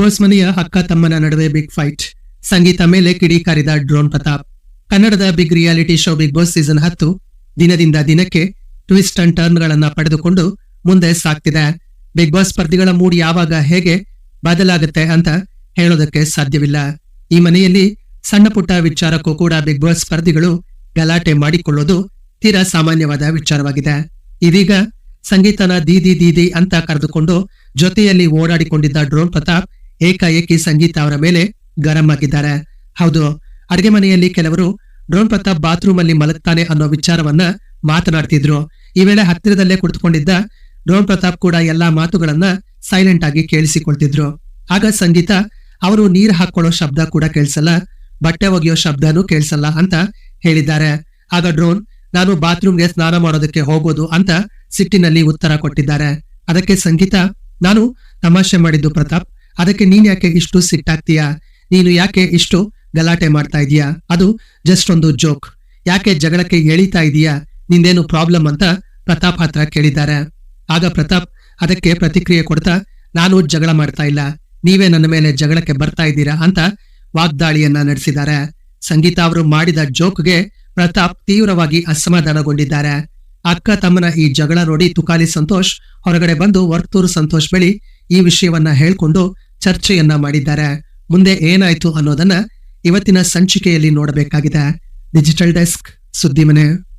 Boss ಮನೆಯ ಅಕ್ಕ ತಮ್ಮನ ನಡುವೆ ಬಿಗ್ ಫೈಟ್ ಸಂಗೀತ ಮೇಲೆ ಕಿಡಿಕಾರಿದ ಡ್ರೋನ್ ಪ್ರತಾಪ್. ಕನ್ನಡದ big reality show Bigg Boss season ಹತ್ತು, ದಿನದಿಂದ ದಿನಕ್ಕೆ ಟ್ವಿಸ್ಟ್ ಅಂಡ್ ಟರ್ನ್ಗಳನ್ನ ಪಡೆದುಕೊಂಡು ಮುಂದೆ ಸಾಗ್ತಿದೆ. ಬಿಗ್ ಬಾಸ್ ಸ್ಪರ್ಧಿಗಳ ಮೂಡ್ ಯಾವಾಗ ಹೇಗೆ ಬದಲಾಗುತ್ತೆ ಅಂತ ಹೇಳೋದಕ್ಕೆ ಸಾಧ್ಯವಿಲ್ಲ. ಈ ಮನೆಯಲ್ಲಿ ಸಣ್ಣ ಪುಟ್ಟ ವಿಚಾರಕ್ಕೂ ಕೂಡ ಬಿಗ್ ಬಾಸ್ ಸ್ಪರ್ಧಿಗಳು ಗಲಾಟೆ ಮಾಡಿಕೊಳ್ಳೋದು ತೀರಾ ಸಾಮಾನ್ಯವಾದ ವಿಚಾರವಾಗಿದೆ. ಇದೀಗ ಸಂಗೀತನ ದೀದಿ ದೀದಿ ಅಂತ ಕರೆದುಕೊಂಡು ಜೊತೆಯಲ್ಲಿ ಓಡಾಡಿಕೊಂಡಿದ್ದ ಡ್ರೋನ್ ಪ್ರತಾಪ್ ಏಕಾಏಕಿ ಸಂಗೀತ ಅವರ ಮೇಲೆ ಗರಂ ಆಗಿದ್ದಾರೆ ಹೌದು, ಅಡಿಗೆ ಮನೆಯಲ್ಲಿ ಕೆಲವರು ಡ್ರೋನ್ ಪ್ರತಾಪ್ ಬಾತ್ರೂಮ್ ಅಲ್ಲಿ ಮಲಗ್ತಾನೆ ಅನ್ನೋ ವಿಚಾರವನ್ನ ಮಾತನಾಡ್ತಿದ್ರು. ಈ ವೇಳೆ ಹತ್ತಿರದಲ್ಲೇ ಕುಳಿತುಕೊಂಡಿದ್ದ ಡ್ರೋನ್ ಪ್ರತಾಪ್ ಕೂಡ ಎಲ್ಲಾ ಮಾತುಗಳನ್ನ ಸೈಲೆಂಟ್ ಆಗಿ ಕೇಳಿಸಿಕೊಳ್ತಿದ್ರು. ಆಗ ಸಂಗೀತ, ಅವರು ನೀರು ಹಾಕೊಳ್ಳೋ ಶಬ್ದ ಕೂಡ ಕೇಳಿಸಲ್ಲ, ಬಟ್ಟೆ ಒಗೆಯೋ ಶಬ್ದನೂ ಕೇಳಿಸಲ್ಲ ಅಂತ ಹೇಳಿದ್ದಾರೆ. ಆಗ ಡ್ರೋನ್, ನಾನು ಬಾತ್ರೂಮ್ಗೆ ಸ್ನಾನ ಮಾಡೋದಕ್ಕೆ ಹೋಗೋದು ಅಂತ ಸಿಟ್ಟಿನಲ್ಲಿ ಉತ್ತರ ಕೊಟ್ಟಿದ್ದಾರೆ. ಅದಕ್ಕೆ ಸಂಗೀತ, ನಾನು ತಮಾಷೆ ಮಾಡಿದ್ದು ಪ್ರತಾಪ್, ಅದಕ್ಕೆ ನೀನ್ ಯಾಕೆ ಇಷ್ಟು ಸಿಟ್ಟಾಗ್ತೀಯಾ? ನೀನು ಯಾಕೆ ಇಷ್ಟು ಗಲಾಟೆ ಮಾಡ್ತಾ ಇದೀಯಾ ಅದು ಜಸ್ಟ್ ಒಂದು ಜೋಕ್ ಯಾಕೆ ಜಗಳಕ್ಕೆ ಎಳಿತಾ ಇದೀಯಾ? ನಿಂದೇನು ಪ್ರಾಬ್ಲಮ್ ಅಂತ ಪ್ರತಾಪ್ ಹತ್ರ ಕೇಳಿದ್ದಾರೆ. ಆಗ ಪ್ರತಾಪ್ ಅದಕ್ಕೆ ಪ್ರತಿಕ್ರಿಯೆ ಕೊಡ್ತಾ, ನಾನು ಜಗಳ ಮಾಡ್ತಾ ಇಲ್ಲ. ನೀವೇ ನನ್ನ ಮೇಲೆ ಜಗಳಕ್ಕೆ ಬರ್ತಾ ಇದ್ದೀರಾ ಅಂತ ವಾಗ್ದಾಳಿಯನ್ನ ನಡೆಸಿದ್ದಾರೆ. ಸಂಗೀತ ಅವರು ಮಾಡಿದ ಜೋಕ್ಗೆ ಪ್ರತಾಪ್ ತೀವ್ರವಾಗಿ ಅಸಮಾಧಾನಗೊಂಡಿದ್ದಾರೆ. ಅಕ್ಕ ತಮ್ಮನ ಈ ಜಗಳ ನೋಡಿ ತುಕಾಲಿ ಸಂತೋಷ್ ಹೊರಗಡೆ ಬಂದು ವರ್ತೂರು ಸಂತೋಷ್ ಬಳಿ ಈ ವಿಷಯವನ್ನ ಹೇಳ್ಕೊಂಡು ಚರ್ಚೆಯನ್ನ ಮಾಡಿದ್ದಾರೆ. ಮುಂದೆ ಏನಾಯ್ತು ಅನ್ನೋದನ್ನ ಇವತ್ತಿನ ಸಂಚಿಕೆಯಲ್ಲಿ ನೋಡಬೇಕಾಗಿದೆ. ಡಿಜಿಟಲ್ ಡೆಸ್ಕ್ ಸುದ್ದಿ ಮನೆ